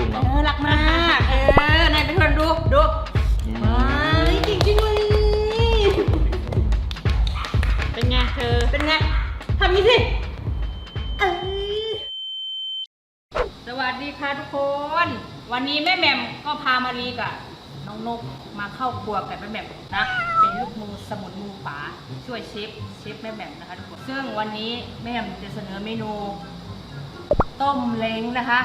ลูกเอเนาะอรักมาก เออนายเป็นคนดูดูว้ายจริงจริงๆเลยเป็นไงเธอ เป็นไงทำนี้สิเอ้ยสวัสดีค่ะทุกคน วันนี้แม่แหม่มก็พามารีกับน้องนกมาเข้าครัวกับแม่แหม่มนะเป็นลูกมือสมุนมือป๋าช่วยเชฟเชฟแม่แหม่มนะคะทุกคนซึ่งวันนี้แม่แหม่มจะเสนอเมนู ต้มเล้งนะคะ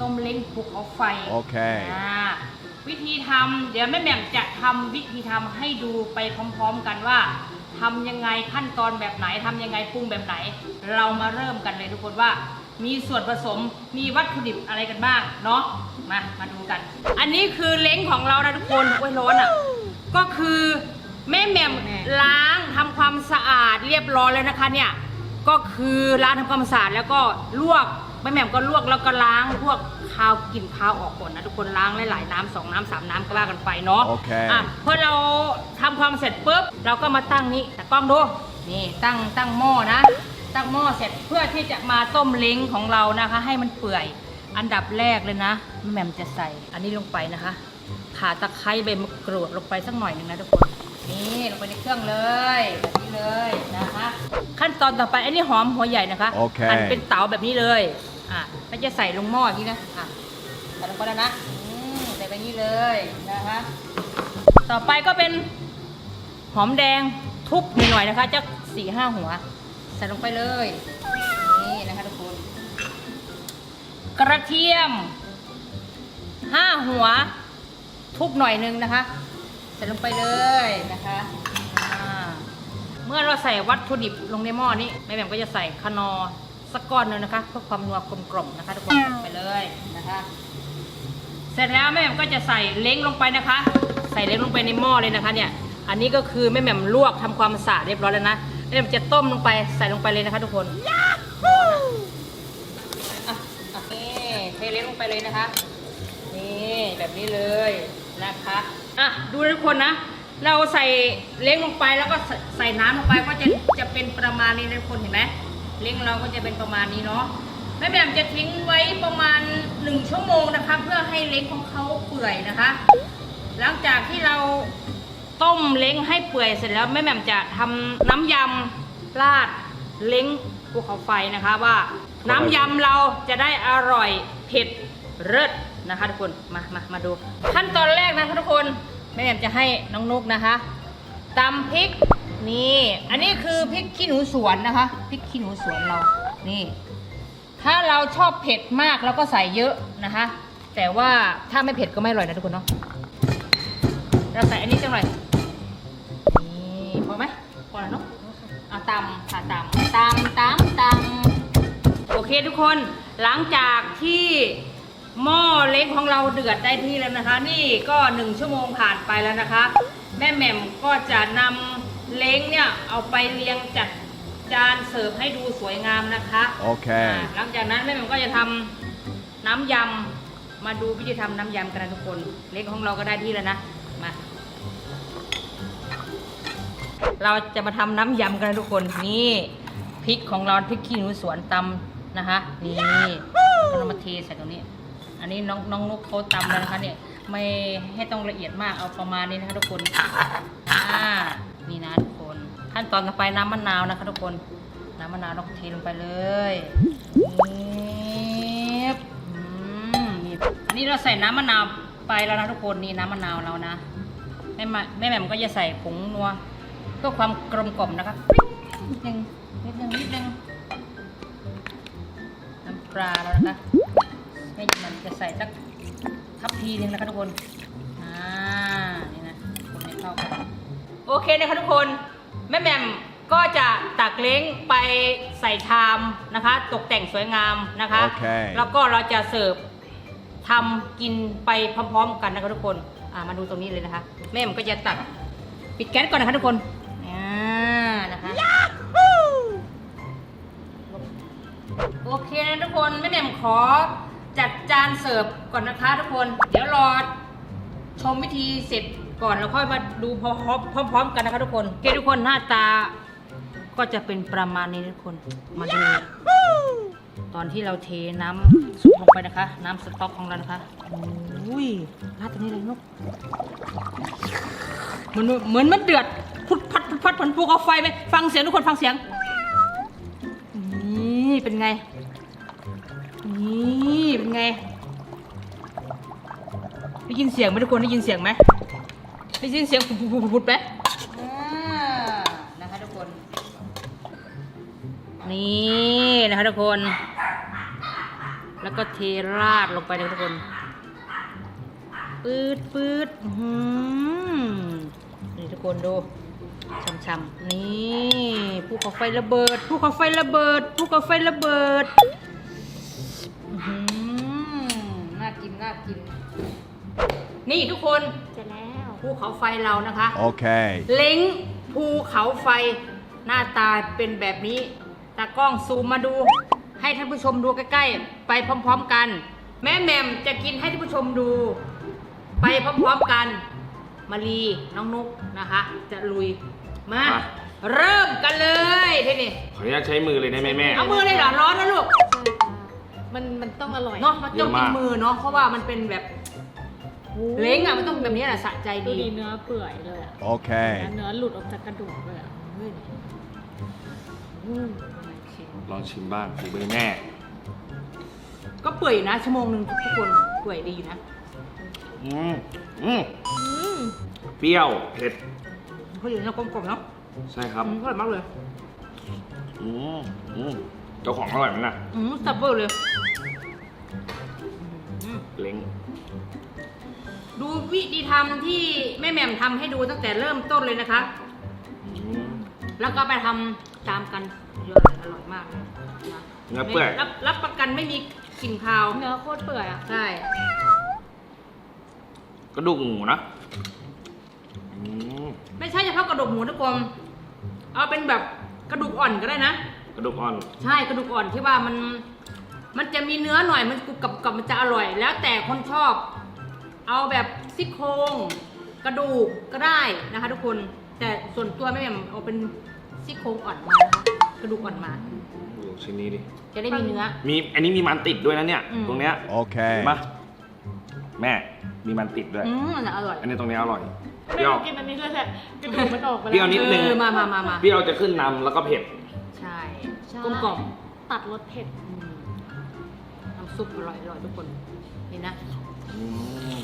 ต้มเล้งภูเขาไฟโอเค อ่าวิธีทำเดี๋ยวแม่แหม่มจะทำวิธีทำให้ดูไปพร้อมๆกันว่าทำยังไงขั้นตอนแบบไหนทำยังไงปรุงแบบไหน เรามาเริ่มกันเลยทุกคนว่า มีส่วนผสมมีวัตถุดิบอะไรกันบ้างเนาะมามาดูกัน อันนี้คือเล้งของเรานะทุกคนโอ้ยร้อนอะ ก็คือแม่แหม่มแม่ล้างทำความสะอาดเรียบร้อยแล้วนะคะเนี่ย ก็คือล้างทำความสะอาดแล้วก็ลวก แม่แหม่มก็ลวกแล้วก็ล้างพวกคาวกลิ่นคาวออกก่อนนะทุกคนล้างหลายๆน้ำสองน้ำสามน้ำก็ว่ากันไปเนาะโอเค อะพอเราทำความเสร็จปุ๊บเราก็มาตั้งนี้แต่กล้องดูนี่ตั้งตั้งหม้อนะ ตั้งหม้อเสร็จเพื่อที่จะมาต้มเล้งของเรานะคะ ให้มันเปื่อยอันดับแรกเลยนะแม่แหม่มจะใส่อันนี้ลงไปนะคะขาตะไคร้ใบมะกรูดลงไปสักหน่อยหนึ่งนะทุกคนนี่ลงไปในเครื่องเลยแบบนี้เลยนะคะ ขั้นตอนต่อไปอันนี้หอมหัวใหญ่นะคะโอเค หั่นเป็นเต๋าแบบนี้เลย อะแล้วจะใส่ลงหม้อนี้นะอะใส่ลงไปแล้วนะอืมใส่ไปนี้เลยนะคะ ต่อไปก็เป็นหอมแดงทุบหน่อยๆนะคะจะสี่ห้าหัว ใส่ลงไปเลย นี่นะคะทุกคน กระเทียมห้าหัว ทุบหน่อยนึงนะคะ ใส่ลงไปเลยนะคะเมื่อเราใส่วัตถุดิบลงในหม้อนี้แม่แหม่มก็จะใส่คนอ สักก้อนหนึงนะคะเพื่อความนัวกลมกล่อมนะคะทุกคนใส่ไปเลยนะคะ เสร็จแล้วแม่แหม่มก็จะใส่เล้งลงไปนะคะ ใส่เล้งลงไปในหม้อเลยนะคะ เนี่ย อันนี้ก็คือแม่แหม่มลวกทำความสะอาดเรียบร้อยแล้วนะแม่แหม่มจะต้มลงไปใส่ลงไปเลยนะคะทุกคนอะอะนี่เทเล้งลงไปเลยนะคะ นี่แบบนี้เลยนะคะอะดูนะทุกคนนะ เราใส่เล้งลงไปแล้วก็ใส่ใส่น้ำลงไปก็จะจะเป็นประมาณนี้นะทุกคนเห็นไหม เล้งเราก็จะเป็นประมาณนี้เนาะแม่แหม่มจะทิ้งไว้ประมาณหนึ่งชั่วโมงนะคะ เพื่อให้เล้งของเขาเปื่อยนะคะ หลังจากที่เราต้มเล้งให้เปื่อยเสร็จแล้วแม่แหม่มจะทำน้ำยำราดเล้งภูเขาไฟนะคะว่า น้ำยำเราจะได้อร่อยเผ็ดเลิศนะคะทุกคนมามามาดู ขั้นตอนแรกนะคะทุกคนแม่แหม่มจะให้น้องนุกนะคะตำพริก นี่ อันนี้คือพริกขี้หนูสวนนะคะพริกขี้หนูสวนเรา นี่ ถ้าเราชอบเผ็ดมากเราก็ใส่เยอะนะคะ แต่ว่าถ้าไม่เผ็ดก็ไม่อร่อยนะทุกคนเนาะ เราใส่อันนี้จังหน่อยนี่พอไหมพอแล้วเนาะเอาตำค่ะตำตำตำตำโอเคทุกคน หลังจากที่หม้อเล็กของเราเดือดได้ที่แล้วนะคะ นี่ก็หนึ่งชั่วโมงผ่านไปแล้วนะคะ แม่แหม่มก็จะนำ เล้งเนี่ยเอาไปเรียงจัดจานเสิร์ฟให้ดูสวยงามนะคะโอเคอ่าหลังจากนั้นแม่แหม่มก็จะทำน้ำยำมาดูวิธีทำน้ำยำกันนะทุกคน เล็กของเราก็ได้ที่แล้วนะมาเราจะมาทำน้ำยำกันนะทุกคนนี่พริกของเราพริกขี้หนูสวนตำนะคะนี่เรามาเทใส่ตรงนี้ อันนี้น้องน้องนุกเขาตำแล้วนะคะเนี่ยไม่ให้ต้องละเอียดมากเอาประมาณนี้นะคะทุกคนอ่า นี่นะทุกคน ขั้นตอนต่อไปน้ำมะนาวนะคะทุกคน น้ำมะนาวเราเทลงไปเลยนี่อันนี้เราใส่น้ำมะนาวไปแล้วนะทุกคนนี่น้ำมะนาวเรานะแม่มาแม่แหม่มก็จะใส่ผงนัวเพื่อความกลมกล่อมนะคะนิดนึงนิดนึงนิดนึงน้ำปลาแล้วนะคะแม่แม่มจะใส่สักทัพพีนึงนะคะทุกคนอ่านี่นะคนให้เข้ากัน โอเคนะคะทุกคนแม่แหม่มก็จะตักเล้งไปใส่ชามนะคะ ตกแต่งสวยงามนะคะโอเคแล้วก็เราจะเสิร์ฟทำกินไปพร้อมๆกันนะคะทุกคนอ่ามาดูตรงนี้เลยนะคะ แม่ผมก็จะตัดปิดแก๊สก่อนนะคะทุกคนอ่านะคะ โอเคนะทุกคนแม่แหม่มขอจัดจานเสิร์ฟก่อนนะคะทุกคน เดี๋ยวรอชมวิธีเสร็จ ก่อนแล้วค่อยมาดูพร้อมๆกันนะคะทุกคนโอเคทุกคนหน้าตาก็จะเป็นประมาณนี้นะทุกคนมาดูตอนที่เราเทน้ำซุปลงไปนะคะ น้ำสต๊อกของเรานะคะอุ้ยราดตรงนี้เลยลูกเหมือนเหมือนมันเดือดพุดพัดพุดพัดเหมือนภูเขาไฟไหมฟังเสียงทุกคนฟังเสียงนี่เป็นไงนี่เป็นไงได้ยินเสียงไหมทุกคนได้ยินเสียงไหม ได้ยินเสียงพุดพุดพุดพุดไหมอ่านะคะทุกคน นี่นะคะทุกคน แล้วก็เทราดลงไปเลยทุกคนปืดปืดอื้อหือนี่ทุกคนดูช่ำๆนี่ภูเขาไฟระเบิดภูเขาไฟระเบิดภูเขาไฟระเบิดหือน่ากินน่ากิน นี่ทุกคนเสร็จแล้ว ภูเขาไฟเรานะคะ Okay. เล้งภูเขาไฟหน้าตาเป็นแบบนี้ตากล้องซูมมาดู ให้ท่านผู้ชมดูใกล้ๆ ไปพร้อมๆกัน แม่แหม่มจะกินให้ท่านผู้ชมดู ไปพร้อมๆกันมารีน้องนุกนะคะ จะลุยมามา เริ่มกันเลยทีนี้ขออนุญาตใช้มือเลยได้ไหมแม่ เอามือเลยเหรอร้อนนะลูกใช่ค่ะมันมันต้องอร่อยเนาะมันต้องเยอะกิมานกมือเนาะเพราะว่ามันเป็นแบบ เล้งอะมันต้องแบบนี้แหละสะใจดูดีดีเนื้อเปื่อยเลยอะ Okay. เนื้อหลุดออกจากกระดูกเลยอะเฮ้ยอืมลองชิมบ้างฝีมือแม่ก็เปื่อยอยู่นะชั่วโมงหนึ่งทุกคนเปื่อยดีอยู่นะอืมอืมอืมเปรี้ยวเผ็ดเขาอยู่ในกลมๆเนาะใช่ครับอืมอร่อยมากเลยอืมอืมเจ้าของอร่อยไหมน่ะอืมสับเบอร์เลยอืมเล้ง ดูวิธีทำที่แม่แหม่มทำให้ดูตั้งแต่เริ่มต้นเลยนะคะอืมแล้วก็ไปทำตามกันเยอะเลยอร่อยมากเลยนะเนื้อเปื่อย รับรับประกันไม่มีกลิ่นคาวเนื้อโคตรเปื่อยอะใช่กระดูกหมูนะอืมไม่ใช่เฉพาะกระดูกหมูทุกคนเอาเป็นแบบกระดูกอ่อนก็ได้นะ กระดูกอ่อน ใช่กระดูกอ่อนที่ว่ามัน มันจะมีเนื้อหน่อยมันกรุบกับกับมันจะอร่อย แล้วแต่คนชอบ เอาแบบซี่โครงกระดูกก็ได้นะคะ ทุกคน แต่ส่วนตัวแม่แหม่มเอาเป็นซี่โครงอ่อนมานะคะกระดูกอ่อนมา ดูชิ้นนี้ดิ จะได้มีเนื้อ มีอันนี้มีมันติดด้วยนะเนี่ย อืม ตรงเนี้ย Okay. เห็นปะแม่ มีมันติดด้วย อืมอันนั้นอร่อยอันนี้ตรงนี้อร่อยเปไม่รี้ยว ต้องกินอันนี้ด้วยแหละกระดูกมันออกไปแล้วเปรี้ยว นิดนึง เออมามามามาเปรี้ยวจะขึ้นนำแล้วก็เผ็ด ใช่ ใช่กลมกล่อมตัดรสเผ็ดอืม น้ำซุปอร่อยอร่อยทุกคนเห็นนะอืม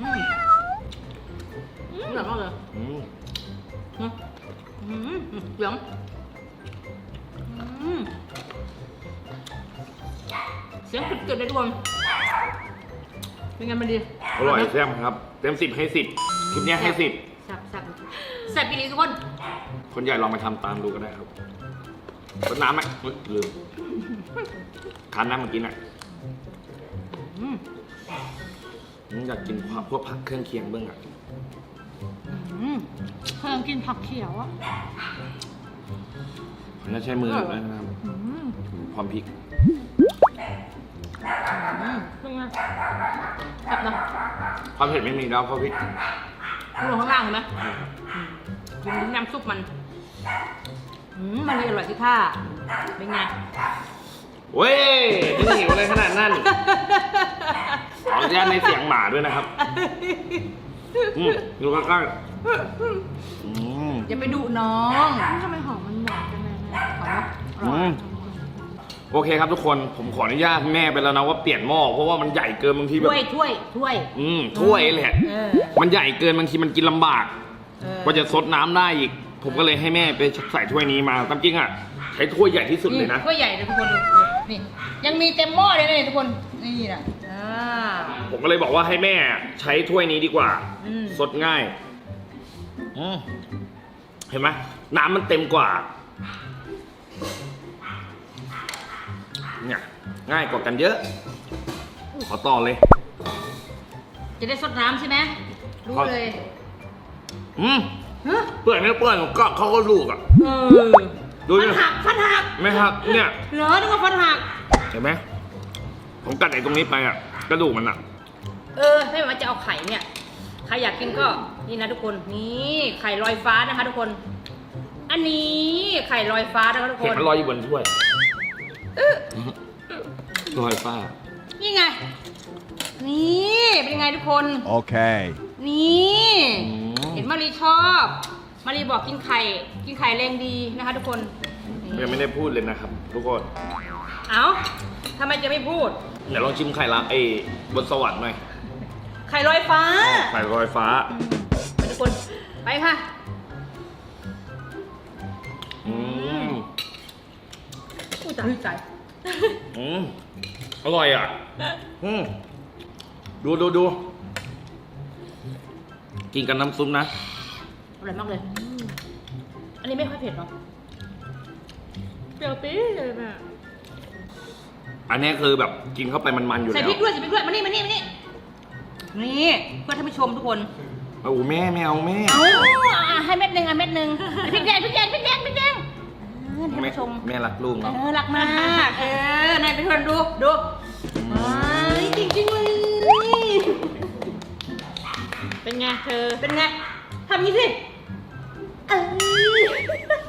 อืมอร่อยมากเลยอืมอืมอืมเหลืองอืมเสียงกึดๆเลยทุกคนเป็นไงมันดีอร่อยแซ่บครับ เต็มสิบให้สิบคลิปเนี้ยให้สิบแซ่บแซ่บแซ่บปีนี้ทุกคน คนใหญ่ลองไปทำตามดูก็ได้ครับรดน้ำไหมอุ๊ยลืม ทานน้ำเมื่อกี้น่ะอืมอืมอยากกินพวกผักเครื่องเคียงเบื้องอะอืมกำลังกินผักเขียวอะผมจะใช้มือด้วยนะครับอืมพร้อมพริกอืมเป็นไงแซ่บนะความเผ็ดไม่มีแล้วเพราะพริกดูข้างล่างเห็นไหมอืมกินน้ำซุปมัน อืมมันเลยอร่อยที่ท่า เป็นไง เว้ยจะหิวอะไรขนาดนั้น ขออนุญาตในเสียงหมาด้วยนะครับอืมดูใกล้ๆอืม อย่าไปดุน้องทำไมหอมมันหวานจังเลยแม่ขอนะออืร่อยมโอเคครับทุกคน ผมขออนุญาตแม่ไปแล้วนะว่าเปลี่ยนหม้อเพราะว่ามันใหญ่เกินบางทีแบบ ถ้วยถ้วยถ้วย อืมถ้วยแหละ เออ มันใหญ่เกินบางทีมันกินลำบาก เออ กว่าจะซดน้ำได้อีก ผมก็เลยให้แม่ไปใส่ถ้วยนี้มาตามจริงอะ ใช้ถ้วยใหญ่ที่สุดเลยนะ ถ้วยใหญ่เลยทุกคนดูนี่ยังมีเต็มหม้อเลยนะนี่ทุกคนนี่นะอ่า ผมก็เลยบอกว่าให้แม่ใช้ถ้วยนี้ดีกว่า อืม สดง่ายอืมเห็นไหมน้ำมันเต็มกว่า เนี่ย ง่ายกว่ากันเยอะ ขอต่อเลย จะได้สดน้ำใช่ไหมรู้ครับเลยอืมฮะเปื่อยไม่เปื่อยก็เขาก็ลูกอะ เออ ดูฟัดินหักฟันหักไหมครับเนี่ยเหรอนึกว่าฟันหัก เห็นไหมผมกัดไอ้ตรงนี้ไปอะกระดูกมันอะ เออไม่ว่าจะเอาไข่เนี่ย ใครอยากกินก็นี่นะทุกคน นี่ไข่ลอยฟ้านะคะทุกคน อันนี้ไข่ลอยฟ้านะคะทุกคเห็นนมันลอยอยู่บนถ้วยลอยฟ้า นี่ไง นี่เป็นยังไงทุกคน Okay. นี่อืมเห็นมารีชอบ มารีบอกกินไข่กินไข่แรงดีนะคะ ทุกคนนี่ยังไม่ได้พูดเลยนะครับ ทุกคน เอ้าทำไมจะไม่พูด เดี๋ยวลองชิมไข่ละไอ้บนสวรรค์หน่อย ไข่ลอยฟ้า ไข่ลอยฟ้าไปทุกคนไปค่ะอืมอุ้ยตายใจอืมอร่อยอะ อืมดูดูดู กินกับน้ำซุปนะอ ร่อยมากเลย อันนี้ไม่ค่อยเผ็ดเนาะเปรี้ยวปี๊ดเลยแม่อันนี้คือแบบกินเข้าไปมันๆอยู่ใส่แล้วพริกด้วยใส่พริกด้วยมานี่มานี่มานี่นี่เพื่อท่านผู้ชมทุกคนโอ้โหแม่ไม่เอาแม่ เอาอะให้เม็ดหนึ่งอะเม็ดหนึ่งพริกแดงพริกแดงพริกแดงพริกแดงอ่าท่านแม่ผู้ชม แม่รักลูกเอเนาะอรักมาก เออนายเป็นคนดูดูว้ายจริงจริงๆเลยเป็นไงเธอเป็นไงทำนี้สิเอ้ย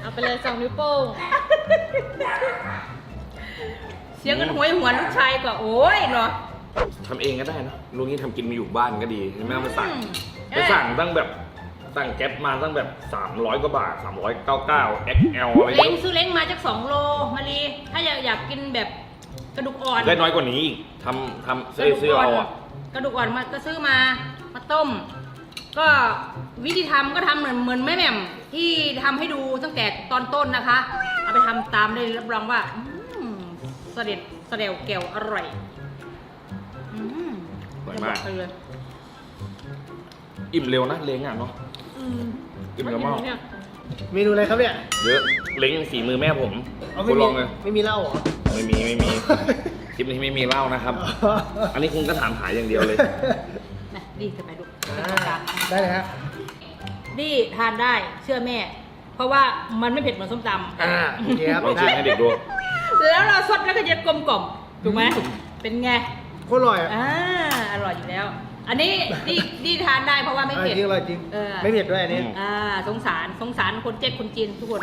เอาไปเลยสองนิ้วโป้งเสียงกันหวยหวนลูกชายก็โอ้ยเนาะทำเองก็ได้เนอะลุงนี่ทำกินมาอยู่บ้านก็ดีไม่ต้องมาสั่งอืมไปสั่งตั้งแบบสั่งแก๊ปมาตั้งแบบ 300 กว่าบาท 399 XL อะไรเล้งซื้อเล้งมาจากสองโลมารีถ้าอยากอยากกินแบบกระดูกอ่อนได้น้อยกว่านี้อีกทำทำซื้อซื้อเอาอะกระดูกอ่อนมาก็ซื้อมามาต้ม ก็วิธีทำก็ทำเหมือนเหมือนแม่แหม่มที่ทำให้ดูตั้งแต่ตอนต้นนะคะ เอาไปทำตามได้รับรองว่าอืมเสด็จเสด็จแก้วอร่อยอืมอร่อยมาก จะบเลยอิ่มเร็วนะเล้งอะเนาะอืมอิ่มแล้วมากเนี่ยเมนูอะไรครับเนี่ยเยอะเล้งฝีมือแม่ผมเอาคุไม่ณมีลองเลยไม่มีเหล้าเหรอ ไม่มีไม่มีคลิปนี้ไม่มีเหล้านะครับ อันนี้คุณก็ถามหาอย่างเดียวเลย ได้เลยฮะ ดีทานได้เชื่อแม่ เพราะว่ามันไม่เผ็ดเหมือนส้มตำอ่าโอเคครับลองชิมให้เด็กดูแล้วเราซดแล้วก็จะกลมกล่อมถูกไหมเป็นไงโคตรอร่อยอะอ่าอร่อยอยู่แล้ว อันนี้ดีดีทานได้เพราะว่าไม่อ่าเผ็ด จริงอร่อยจริง เออ ไม่เผ็ดด้วยอันนี้ อืม อ่าสงสารสงสารคนเจ๊กคนจีนทุกคน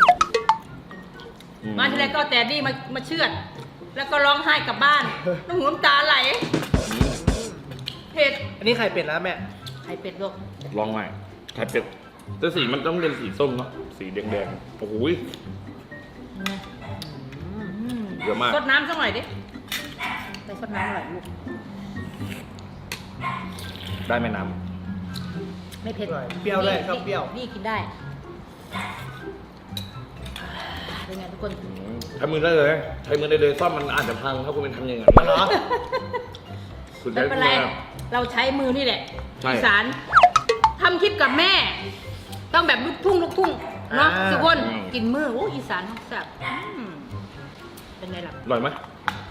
อืมาทีไรก็แต่ดีมามาเชือด แล้วก็ร้องไห้กลับบ้าน น้ำหูน้ำตาไหลอืมเผ็ดอันนี้ไข่เป็ดนะแม่ไข่เป็ดลูก ลองใหม่ไข่เป็ดแต่สีมันต้องเป็นสีส้มเนาะสีแดงๆโอ้โหยเยอะมากซดน้ำสักหน่อยดิไปซดน้ำหน่อยลูก ได้ไหมน้ไม่เผ็ดอร่อยเปรี้ยวด้วยชอบเปรี้ยว นี่กินได้ เป็นไงทุกคนำอืมใช้มือได้เลยใช้มือได้เลยซ่อมมันอาจจะพังถ้าคุณเป็นทำอย่างนั้นอ๋อเหรอ คุณไม่ใช้เป็นมืไรอเราใช้มือนี่แหละใช่ อีสาน ทำคลิปกับแม่ ต้องแบบลูกทุ่งลูกทุ่งเนาะอ่าทุกคนกินมือโอ้อีสานเขาแซ่บอืมเป็นไงล่ะอร่อยไหม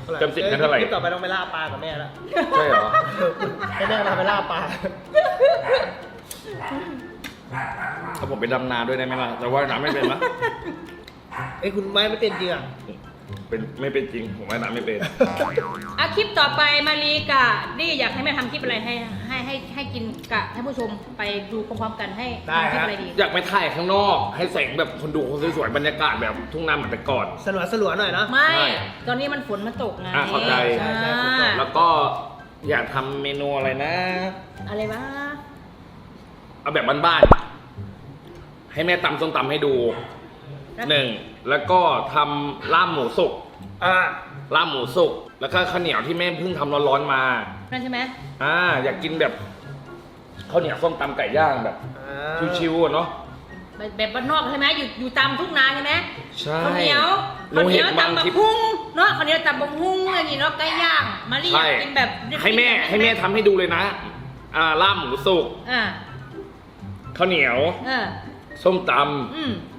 อร่อยเต็มสิบให้เท่าไหร่ คลิปต่อไปต้องไปล่าปลากับแม่แล้วใช่เหรอ ให้แม่พาไปล่าปลา ถ้าผมไปดำนาด้วยได้ไหมล่ะ แต่ว่าน้ำไม่เป็นนะ เอ้ยคุณไม้ไม่เป็นจริงอะ เป็นไม่เป็นจริง ผมว่ายน้ำไม่เป็นอะคลิปต่อไปมารีกะนี่อยากให้แม่ทำคลิปอะไรให้ให้ให้ให้กินกะท่านผู้ชมไปดูพร้อมๆกันให้ได้ทำคลิปฮะ อะไรดี อยากไปถ่ายข้างนอก ให้แสงแบบคนดูคนสวยๆบรรยากาศแบบทุ่งนาเหมือนแต่ก่อน สลัวสลัวๆหน่อยเนาะ ไม่ใช่ตอนนี้มันฝนมันตกไงอะเข้าใจ ใช่ใช่ฝนตกแล้วก็อยากทำเมนูอะไรนะ อะไรวะเอาแบบบ้านๆให้แม่ตำส้มตำให้ดู หนึ่งแล้วก็ทำลาบหมูสุกอ่าลาบหมูสุกแล้วก็ข้าวเหนียวที่แม่เพิ่งทำร้อนๆมานั่นใช่ไหมอ่าอยากกินแบบข้าวเหนียวส้มตำไก่ย่างแบบอ่าชิวๆอะเนาะ แบบแบบบ้านนอกใช่ไหมอยู่อยู่ตามทุ่งนาใช่ไหมใช่ข้าวเหนียวหนูข้าวเหนีเห็ยนวบางตำบักคลิปฮุ้งเนาะข้าวเหนียวตำบักฮุ้งอย่างนี้เนาะไก่ย่างมารีอยาใช่ กกินแบบให้แม่ให้แม่ทำให้ดูเลยนะ อ่าลาบหมูสุกอ่าข้าวเหนียว เออส้มตอืมำ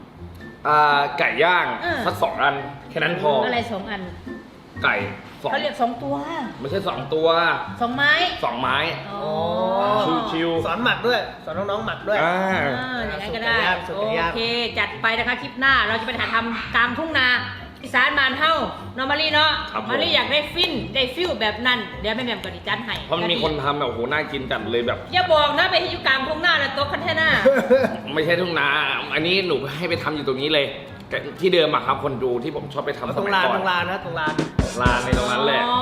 อ่าไก่ย่างเออ สักสองอันแค่นั้นพอออะไรสองอันไก่สองเขาเรียกสองตัวไม่ใช่สองตัวสองไม้สองไม้ อ๋อชิวๆสอนหมักด้วย สอนน้องๆหมักด้วยอ่าอ่าอย่างนั้นก็ได้สุดโอยอด เค จัดไปนะคะคลิปหน้าเราจะไปถ่ายทำกลางทุ่งนาอีสานบานเฮ้าเนาะมารีเนาะครับผมมารีอยากได้ฟินได้ฟิลแบบนั้นเดี๋ยวแม่แหม่มกับดิจันให้เพราะมันมีคนทำแบบโอ้โหน่ากินจัดเลยแบบ อย่าบอกนะไปให้อยู่กลางทุ่ง ไม่ใช่ทุ่งนา อันนี้หนูให้ไปทำอยู่ตรงนี้เลยที่เดิมอะครับคนดูที่ผมชอบไปทำเอาสตรงมัยลานก่อตนรงลานนะตรงลานลานในตรงนั้นแหละอ๋อ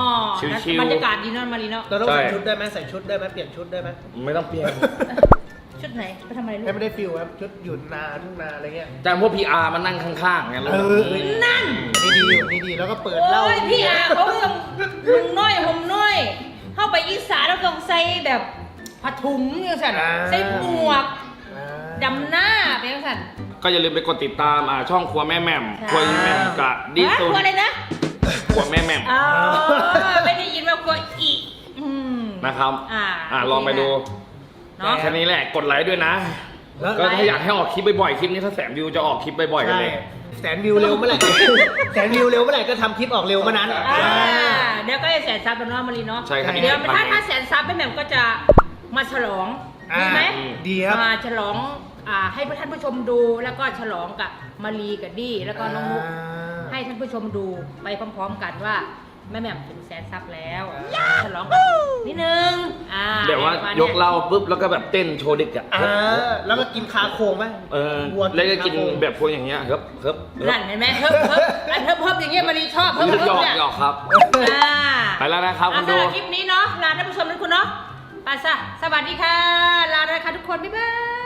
ชิวๆบรรยากาศดีเนอะมารีเนาะเราต้องใช่ใส่ชุดได้ไหมใส่ชุดได้ไหมเปลี่ยนชุดได้ไหมไม่ต้องเปลี่ยน ชุดไหนไปทำอะไรลูให้กไม่ได้ฟิลครับชุดอยู่นาทุ่งนาอะไรเงี้ยแต่พวกพีอาร์มันนั่งข้างๆไงลูกเออนั่นอันนี้ดีอยู่อันนี้ดีแล้วก็เปิดเหล้าโอ้ยพี่อาเขาต้องลุงน้อยผมน้อย เข้าไปอีสานแล้วต้องใส่แบบผ้าถุงอย่างสั่นใส่หมวกอ่า ดำหน้าเป็นอย่างสั่นก็อย่าลืมไปกดติดตามอ่าช่องครัวแม่แหม่มใช่ครัวแม่แหม่มกับดิฮะซูกลัวอะไรนะครัวแม่แหม่มอ๋อไม่ได้ยินว่ากลัวอีอืม นะครับอ่าอ่าลองไปดูเนาะแค่นี้แหละกดไลค์ด้วยนะ แล้วก็ถ้าอยากให้ออกคลิปบ่อยๆคลิปนี้ถ้าแสนวิวจะออกคลิปบ่อยๆกันใช่เลย แสนวิวเร็วเมื่อไหร่ แสนวิวเร็วเมื่อไหร่ก็ทำคลิปออกเร็วเมื่อนั้น อ่าเดี๋ยวก็จะแสนซับกันเนาะมารีเนาะใช่ครับเดี๋ยวอีกถ้าพันถ้าแสนซับแม่แหม่มก็จะมาฉลองอ่าดีไหมดีครับ มาฉลอง อ่าให้ท่านผู้ชมดูแล้วก็ฉลองกับมารีกับดี้แล้วก็น้องมุกให้ท่านผู้ชมดูไปพร้อมๆกันว่าแม่แหม่มถึงแสนซับแล้ว ฉลองกันนิดนึงอ่าแบบว่าประมณยนี้กเหล้าปุ๊บแล้วก็แบบเต้นโชว์เด็กอะอ่าแล้วก็กินคาโคงไหมเออวัวแล้วก็กินคาโคง แบบพวกอย่างเงี้ยครับครับครับนั่นเห็นไหมเฮิบเฮิบอันเฮิบเฮิบอย่างเงี้ยมารีชอบเฮิบเฮิบหยอกเนี่ยหยอกครับ อ่าไปแล้วนะครับอะคุณสำดูหรับคลิปนี้เนาะลาท่านผู้ชมทุกคนเนาะไปซะสวัสดีค่ะ ลาแล้วนะคะทุกคน บ๊ายบาย